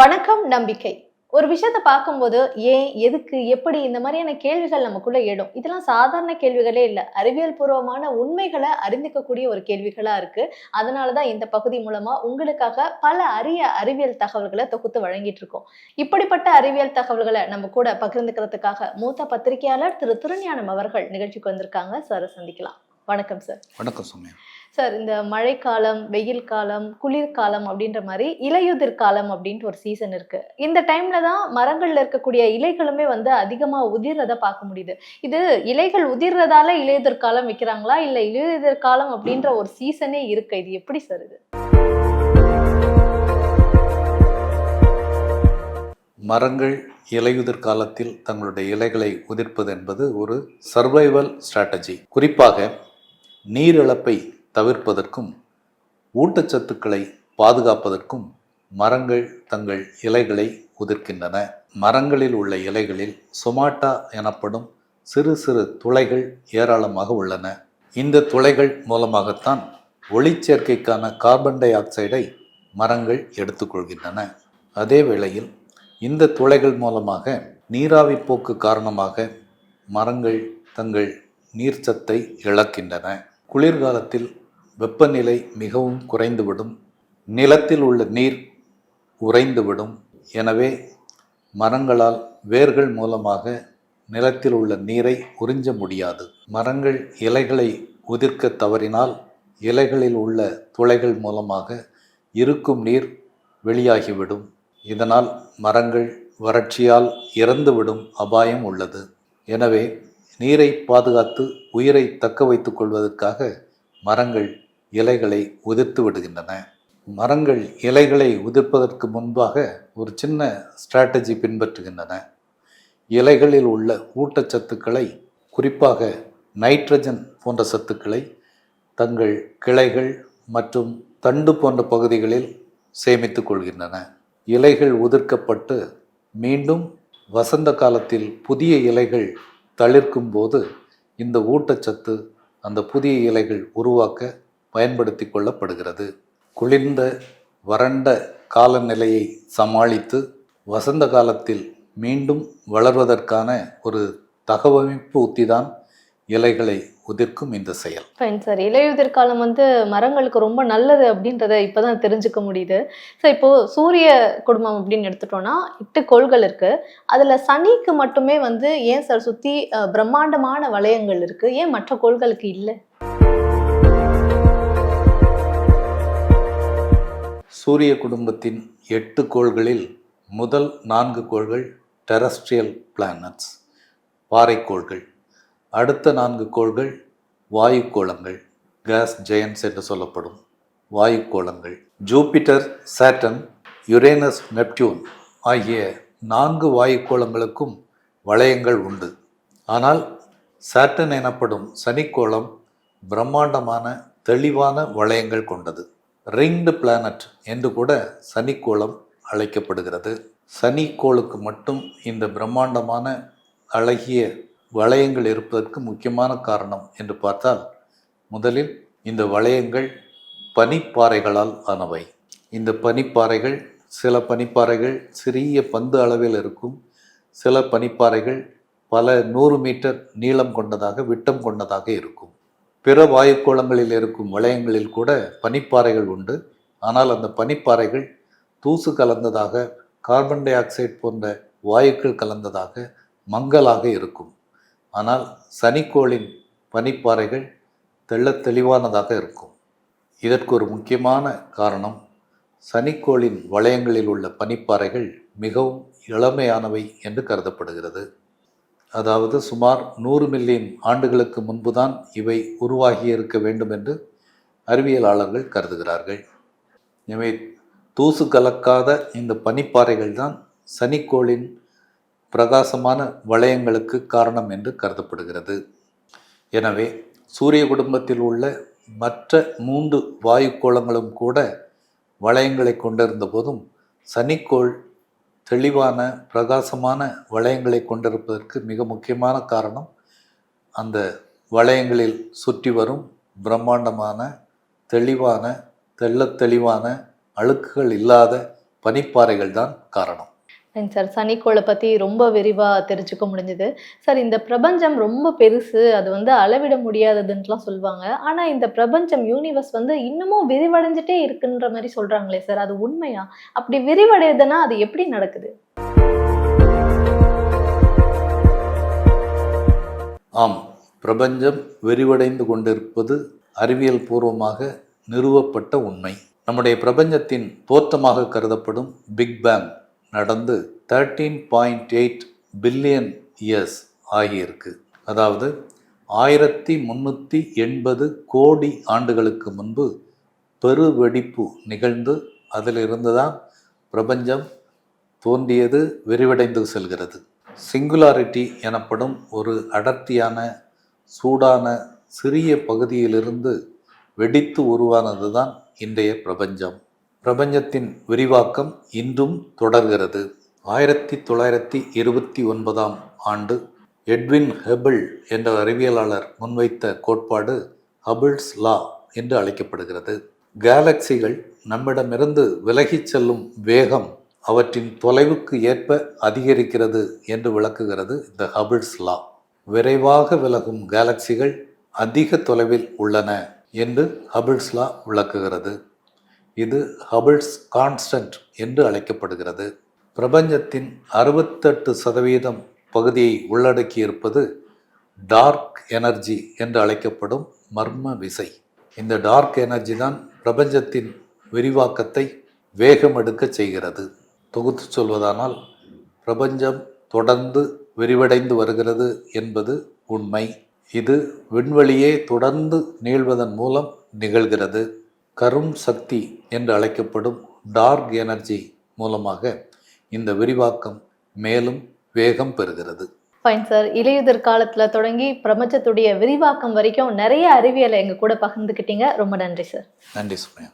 வணக்கம் நம்பிக்கை. ஒரு விஷயத்த பார்க்கும்போது ஏன் எதுக்கு எப்படி இந்த மாதிரியான கேள்விகள் நமக்குள்ள எழும். இதெல்லாம் சாதாரண கேள்விகளே இல்லை. அறிவியல் பூர்வமான உண்மைகளை அறிந்திக்கக்கூடிய ஒரு கேள்விகளா இருக்கு. அதனாலதான் இந்த பகுதி மூலமா உங்களுக்காக பல அரிய அறிவியல் தகவல்களை தொகுத்து வழங்கிட்டு இருக்கோம் இப்படிப்பட்ட அறிவியல் தகவல்களை நம்ம கூட பகிர்ந்துக்கிறதுக்காக மூத்த பத்திரிகையாளர் திரு. திருஞானம் அவர்கள் நிகழ்ச்சிக்கு வந்திருக்காங்க. சார சந்திக்கலாம். வணக்கம் சார் வணக்கம் சௌமியா. சார் இந்த மழைக்காலம் வெயில் காலம் குளிர்காலம் அப்படின்ற மாதிரி இலையுதிர் காலம் அப்படின்ட்டு ஒரு சீசன் இருக்கு. இந்த டைம்ல தான் மரங்கள்ல இருக்கக்கூடிய இலைகளுமே வந்து அதிகமா உதிர்றத பார்க்க முடியுது. இது இலைகள் உதிர்றதால இலையுதிர் காலம் வைக்கிறாங்களா? இல்ல இலையுதிர் காலம் அப்படின்ற ஒரு சீசனே இருக்கு? இது எப்படி சார் இது? மரங்கள் இலையுதிர் காலத்தில் தங்களுடைய இலைகளை உதிர்ப்பது என்பது ஒரு சர்வைவல் ஸ்ட்ராட்டஜி குறிப்பாக நீரிழப்பை தவிர்ப்பதற்கும் ஊட்டச்சத்துக்களை பாதுகாப்பதற்கும் மரங்கள் தங்கள் இலைகளை உதிர்க்கின்றன. மரங்களில் உள்ள இலைகளில் சொமாட்டா எனப்படும் சிறு சிறு துளைகள் ஏராளமாக உள்ளன. இந்த துளைகள் மூலமாகத்தான் ஒளிச்சேர்க்கைக்கான கார்பன் டை ஆக்சைடை மரங்கள் எடுத்துக்கொள்கின்றன. அதே வேளையில் இந்த துளைகள் மூலமாக நீராவி போக்கு காரணமாக மரங்கள் தங்கள் நீர்ச்சத்தை இழக்கின்றன. குளிர்காலத்தில் வெப்பநிலை மிகவும் குறைந்துவிடும் நிலத்தில் உள்ள நீர் உறைந்துவிடும். எனவே மரங்களால் வேர்கள் மூலமாக நிலத்தில் உள்ள நீரை உறிஞ்ச முடியாது. மரங்கள் இலைகளை உதிர்க்க தவறினால் இலைகளில் உள்ள துளைகள் மூலமாக இருக்கும் நீர் வெளியாகிவிடும். இதனால் மரங்கள் வறட்சியால் இறந்துவிடும் அபாயம் உள்ளது. எனவே நீரை பாதுகாத்து உயிரை தக்க வைத்துக் கொள்வதற்காக மரங்கள் இலைகளை உதிர்த்து விடுகின்றன. மரங்கள் இலைகளை உதிர்ப்பதற்கு முன்பாக ஒரு சின்ன ஸ்ட்ராட்டஜி பின்பற்றுகின்றன. இலைகளில் உள்ள ஊட்டச்சத்துக்களை குறிப்பாக நைட்ரஜன் போன்ற சத்துக்களை தங்கள் கிளைகள் மற்றும் தண்டு போன்ற பகுதிகளில் சேமித்துக் கொள்கின்றன. இலைகள் உதிர்க்கப்பட்டு மீண்டும் வசந்த காலத்தில் புதிய இலைகள் தளிர்க்கும் போது இந்த ஊட்டச்சத்து அந்த புதிய இலைகள் உருவாக்க பயன்படுத்தி கொள்ளப்படுகிறது. குளிர்ந்த வறண்ட காலநிலையை சமாளித்து வசந்த காலத்தில் மீண்டும் வளர்வதற்கான ஒரு தகவமைப்பு உத்திதான் இலைகளை உதிர்க்கும் இந்த செயல். ஃபைன் சார் இலையுதிர் காலம் வந்து மரங்களுக்கு ரொம்ப நல்லது அப்படின்றத இப்பதான் தெரிஞ்சுக்க முடியுது. ஸோ இப்போ சூரிய குடும்பம் அப்படின்னு எடுத்துட்டோம்னா எட்டு கோள்கள் இருக்கு. அதுல சனிக்கு மட்டுமே வந்து ஏன் சார் சுத்தி அஹ், பிரம்மாண்டமான வளையங்கள் இருக்கு? ஏன் மற்ற கோள்களுக்கு இல்லை? சூரிய குடும்பத்தின் எட்டு கோள்களில் முதல் நான்கு கோள்கள் டெரஸ்ட்ரியல் பிளானட்ஸ் பாறைக்கோள்கள் அடுத்த நான்கு கோள்கள் வாயுக்கோளங்கள் கேஸ் ஜெயன்ஸ் என்று சொல்லப்படும் வாயுக்கோளங்கள். ஜூபிட்டர் சாட்டன் யுரேனஸ் நெப்டியூன் ஆகிய நான்கு வாயுக்கோளங்களுக்கும் வளையங்கள் உண்டு. ஆனால் சாட்டன் எனப்படும் சனிக்கோளம் பிரம்மாண்டமான தெளிவான வளையங்கள் கொண்டது. ரிங்டு பிளானட் என்று கூட சனிக்கோளம் அழைக்கப்படுகிறது. சனிக்கோளுக்கு மட்டும் இந்த பிரம்மாண்டமான அழகிய வளையங்கள் இருப்பதற்கு முக்கியமான காரணம் என்று பார்த்தால் முதலில் இந்த வளையங்கள் பனிப்பாறைகளால் ஆனவை. இந்த பனிப்பாறைகள் சில பனிப்பாறைகள் சிறிய பந்து அளவில் இருக்கும். சில பனிப்பாறைகள் பல நூறு மீட்டர் நீளம் கொண்டதாக விட்டம் கொண்டதாக இருக்கும். பிற வாயுக்கோளங்களில் இருக்கும் வளையங்களில் கூட பனிப்பாறைகள் உண்டு. ஆனால் அந்த பனிப்பாறைகள் தூசு கலந்ததாக கார்பன் டை ஆக்சைடு போன்ற வாயுக்கள் கலந்ததாக மங்கலாக இருக்கும். ஆனால் சனிக்கோளின் பனிப்பாறைகள் தெள்ளத் தெளிவானதாக இருக்கும். இதற்கு ஒரு முக்கியமான காரணம் சனிக்கோளின் வளையங்களில் உள்ள பனிப்பாறைகள் மிகவும் இளமையானவை என்று கருதப்படுகிறது. அதாவது சுமார் நூறு மில்லியன் ஆண்டுகளுக்கு முன்புதான் இவை உருவாகி இருக்க வேண்டும் என்று அறிவியலாளர்கள் கருதுகிறார்கள். எனவே தூசு கலக்காத இந்த பனிப்பாறைகள் தான் சனிக்கோளின் பிரகாசமான வளையங்களுக்கு காரணம் என்று கருதப்படுகிறது. எனவே சூரிய குடும்பத்தில் உள்ள மற்ற மூன்று வாயுக்கோளங்களும் கூட வளையங்களை கொண்டிருந்த போதும் சனிக்கோள் தெளிவான பிரகாசமான வளையங்களை கொண்டிருப்பதற்கு மிக முக்கியமான காரணம் அந்த வளையங்களில் சுற்றி வரும் பிரம்மாண்டமான தெளிவான தெள்ளத் தெளிவான அழுக்குகள் இல்லாத பனிப்பாறைகள் தான் காரணம். சார் சனிக்கோளை பற்றி ரொம்ப விரிவாக தெரிஞ்சுக்க முடிஞ்சுது. சார் இந்த பிரபஞ்சம் ரொம்ப பெருசு. அது வந்து அளவிட முடியாததுன்ட்டுலாம் சொல்லுவாங்க. ஆனால் இந்த பிரபஞ்சம் யூனிவர்ஸ் வந்து இன்னமும் விரிவடைஞ்சிட்டே இருக்குன்ற மாதிரி சொல்கிறாங்களே சார் அது உண்மையா? அப்படி விரிவடையுதுன்னா அது எப்படி நடக்குது? ஆம். பிரபஞ்சம் விரிவடைந்து கொண்டிருப்பது அறிவியல் பூர்வமாக நிறுவப்பட்ட உண்மை. நம்முடைய பிரபஞ்சத்தின் தோற்றமாக கருதப்படும் பிக் பேங். நடந்து thirteen point eight billion years ஆகியிருக்கு. அதாவது ஆயிரத்தி முந்நூற்றி எண்பது கோடி ஆண்டுகளுக்கு முன்பு பெருவெடிப்பு நிகழ்ந்து அதிலிருந்து தான் பிரபஞ்சம் தோன்றியது விரிவடைந்து செல்கிறது. சிங்குலாரிட்டி எனப்படும் ஒரு அடர்த்தியான சூடான சிறிய பகுதியிலிருந்து வெடித்து உருவானது தான் இன்றைய பிரபஞ்சம். பிரபஞ்சத்தின் விரிவாக்கம் இன்றும் தொடர்கிறது. ஆயிரத்தி தொள்ளாயிரத்தி இருபத்தி ஒன்பதாம் ஆண்டு எட்வின் ஹெபிள் என்ற அறிவியலாளர் முன்வைத்த கோட்பாடு ஹபிள்ஸ் லா என்று அழைக்கப்படுகிறது. கேலக்சிகள் நம்மிடமிருந்து விலகிச் செல்லும் வேகம் அவற்றின் தொலைவுக்கு ஏற்ப அதிகரிக்கிறது என்று விளக்குகிறது இந்த ஹபிள்ஸ் லா. விரைவாக விலகும் கேலக்சிகள் அதிக தொலைவில் உள்ளன என்று ஹபிள்ஸ் லா விளக்குகிறது. இது ஹபிள்ஸ் கான்ஸ்டன்ட் என்று அழைக்கப்படுகிறது. பிரபஞ்சத்தின் அறுபத்தெட்டு சதவீதம் பகுதியை உள்ளடக்கியிருப்பது டார்க் எனர்ஜி என்று அழைக்கப்படும் மர்ம விசை. இந்த டார்க் எனர்ஜி தான் பிரபஞ்சத்தின் விரிவாக்கத்தை வேகமெடுக்க செய்கிறது. தொகுத்து சொல்வதானால் பிரபஞ்சம் தொடர்ந்து விரிவடைந்து வருகிறது என்பது உண்மை. இது விண்வெளியே தொடர்ந்து நீள்வதன் மூலம் நிகழ்கிறது. கரும் சக்தி என்று அழைக்கப்படும் டார்க் எனர்ஜி மூலமாக இந்த விரிவாக்கம் மேலும் வேகம் பெறுகிறது. ஃபைன் சார் இலையுதிர் காலத்துல தொடங்கி பிரபஞ்சத்துடைய விரிவாக்கம் வரைக்கும் நிறைய அறிவியலை எங்க கூட பகிர்ந்துக்கிட்டீங்க. ரொம்ப நன்றி சார் நன்றி சுமையா.